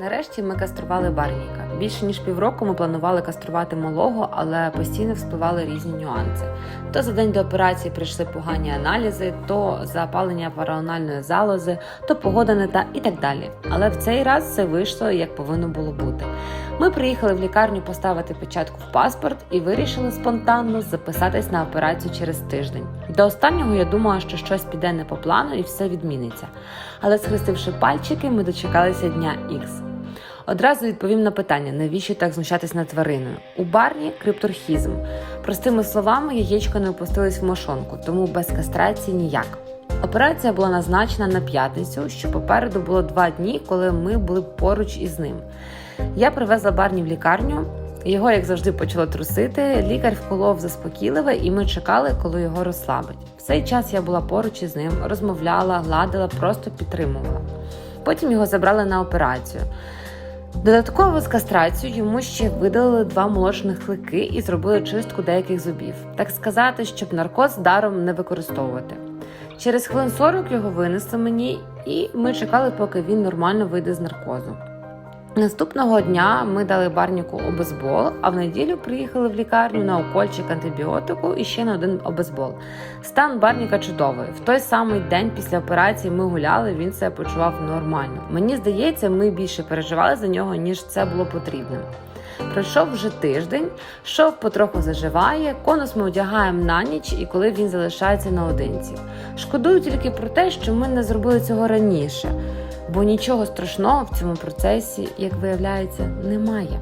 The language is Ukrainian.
Нарешті ми кастрували барніка. Більше ніж півроку ми планували каструвати малого, але постійно вспливали різні нюанси. То за день до операції прийшли погані аналізи, то запалення параональної залози, то погода не та і так далі. Але в цей раз все вийшло як повинно було бути. Ми приїхали в лікарню поставити печатку в паспорт і вирішили спонтанно записатись на операцію через тиждень. До останнього я думала, що щось піде не по плану і все відміниться. Але схрестивши пальчики, ми дочекалися дня Х. Одразу відповім на питання, навіщо так знущатись над твариною. У барні крипторхізм. Простими словами, яєчко не опустились в мошонку, тому без кастрації ніяк. Операція була назначена на п'ятницю, що попереду було два дні, коли ми були поруч із ним. Я привезла Барні в лікарню. Його, як завжди, почало трусити. Лікар вколов заспокійливе, і ми чекали, коли його розслабить. В цей час я була поруч із ним, розмовляла, гладила, просто підтримувала. Потім його забрали на операцію. Додатково з кастрацію йому ще видалили два молочних клики і зробили чистку деяких зубів, так сказати, щоб наркоз даром не використовувати. Через хвилин 40 його винесли мені, і ми чекали, поки він нормально вийде з наркозу. Наступного дня ми дали барніку обезбол, а в неділю приїхали в лікарню на укольчик антибіотику і ще на один обезбол. Стан барніка чудовий. В той самий день після операції ми гуляли, він себе почував нормально. Мені здається, ми більше переживали за нього, ніж це було потрібним. Пройшов вже тиждень, шов потроху заживає, конус ми одягаємо на ніч і коли він залишається наодинці. Шкодую тільки про те, що ми не зробили цього раніше, бо нічого страшного в цьому процесі, як виявляється, немає.